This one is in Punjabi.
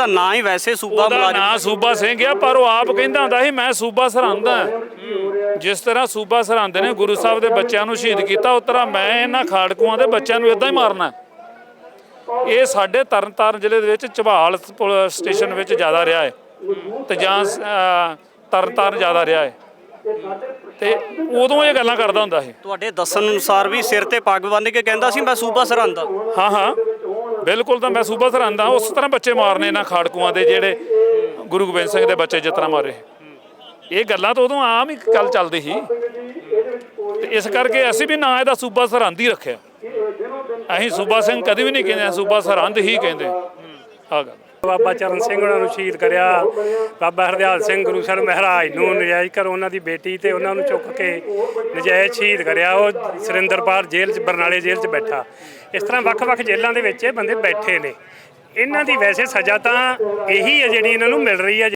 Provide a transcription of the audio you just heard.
ਦਾ ਨਾਂ ਹੀ ਵੈਸੇ ਸੂਬਾ ਉਹਦਾ ਮੁਲਾਜ਼ਮ ਨਾਂ ਸੂਬਾ ਸਿੰਘ ਆ ਪਰ ਉਹ ਆਪ ਕਹਿੰਦਾ ਹੁੰਦਾ ਸੀ ਮੈਂ ਸੂਬਾ ਸਰਹੰਦ ਆ ਜਿਸ ਤਰ੍ਹਾਂ ਸੂਬਾ ਸਰਹੰਦ ਨੇ ਗੁਰੂ ਸਾਹਿਬ ਦੇ ਬੱਚਿਆਂ ਨੂੰ ਸ਼ਹੀਦ ਕੀਤਾ ਉਸ ਤਰ੍ਹਾਂ ਮੈਂ ਇਹਨਾਂ ਖਾੜਕੂਆਂ ਦੇ ਬੱਚਿਆਂ ਨੂੰ ਇਦਾਂ ਹੀ ਮਾਰਨਾ ਇਹ ਸਾਡੇ ਤਰਨਤਾਰਨ ਜ਼ਿਲ੍ਹੇ ਦੇ ਵਿੱਚ ਝਬਾਲ ਸਟੇਸ਼ਨ ਵਿੱਚ ਜ਼ਿਆਦਾ ਰਿਹਾ ਹੈ ਤੇ ਜਾਂ ਅਹ, ਤਰਨਤਾਰਨ ਜ਼ਿਆਦਾ ਰਿਹਾ ਹੈ। ਤੇ ਉਦੋਂ ਇਹ ਗੱਲਾਂ ਕਰਦਾ ਹੁੰਦਾ ਸੀ। ਤੁਹਾਡੇ ਦੱਸਣ ਅਨੁਸਾਰ ਵੀ ਸਿਰ ਤੇ ਪੱਗ ਬੰਨ੍ਹ ਕੇ ਕਹਿੰਦਾ ਸੀ ਮੈਂ ਸੂਬਾ ਸਰਹੰਦ ਹਾਂ ਹਾਂ। ਬਿਲਕੁਲ ਤਾਂ ਮੈਂ ਸੂਬਾ ਸਰਹੰਦ ਹਾਂ, ਉਸ ਤਰ੍ਹਾਂ ਬੱਚੇ ਮਾਰਨੇ ਇਹਨਾਂ ਖਾੜਕੂਆਂ ਦੇ ਜਿਹੜੇ ਗੁਰੂ ਗੋਬਿੰਦ ਸਿੰਘ ਦੇ ਬੱਚੇ ਜਿਸ ਤਰ੍ਹਾਂ ਮਾਰੇ। ਇਹ ਗੱਲਾਂ ਤਾਂ ਉਦੋਂ ਆਮ ਹੀ ਗੱਲ ਚੱਲਦੀ ਸੀ। ਤੇ ਇਸ ਕਰਕੇ ਅਸੀਂ ਵੀ ਨਾਂ ਇਹਦਾ ਸੂਬਾ ਸਰਹੰਦ ਹੀ ਰੱਖਿਆ। ਅਸੀਂ ਸੂਬਾ ਸਿੰਘ ਕਦੇ ਵੀ ਨਹੀਂ ਕਹਿੰਦੇ ਸੂਬਾ ਸਰਹੰਦ ਹੀ ਕਹਿੰਦੇ। ਆ ਗੱਲ। ਬਾਬਾ ਚਰਨ ਸਿੰਘ ਉਹਨਾਂ ਨੂੰ ਸ਼ਹੀਦ ਕਰਿਆ। ਬਾਬਾ ਹਰਦਿਆਲ ਸਿੰਘ ਗੁਰੂ ਸਰ ਮਹਾਰਾਜ ਨੂੰ ਨਜਾਇਜ਼ ਕਰ ਉਹਨਾਂ ਦੀ ਬੇਟੀ ਤੇ ਉਹਨਾਂ ਨੂੰ ਚੁੱਕ ਕੇ ਨਜਾਇਜ਼ ਸ਼ਹੀਦ ਕਰਿਆ। ਉਹ ਸੁਰਿੰਦਰਪਾਲ ਜੇਲ੍ਹ 'ਚ, ਬਰਨਾਲੇ ਜੇਲ੍ਹ 'ਚ ਬੈਠਾ। ਇਸ ਤਰ੍ਹਾਂ ਵੱਖ-ਵੱਖ ਜੇਲ੍ਹਾਂ ਦੇ ਵਿੱਚ ਇਹ ਬੰਦੇ ਬੈਠੇ ਨੇ। ਇਹਨਾਂ ਦੀ ਵੈਸੇ ਸਜ਼ਾ ਤਾਂ ਇਹੀ ਹੈ ਜਿਹੜੀ ਇਹਨਾਂ ਨੂੰ ਮਿਲ ਰਹੀ ਹੈ।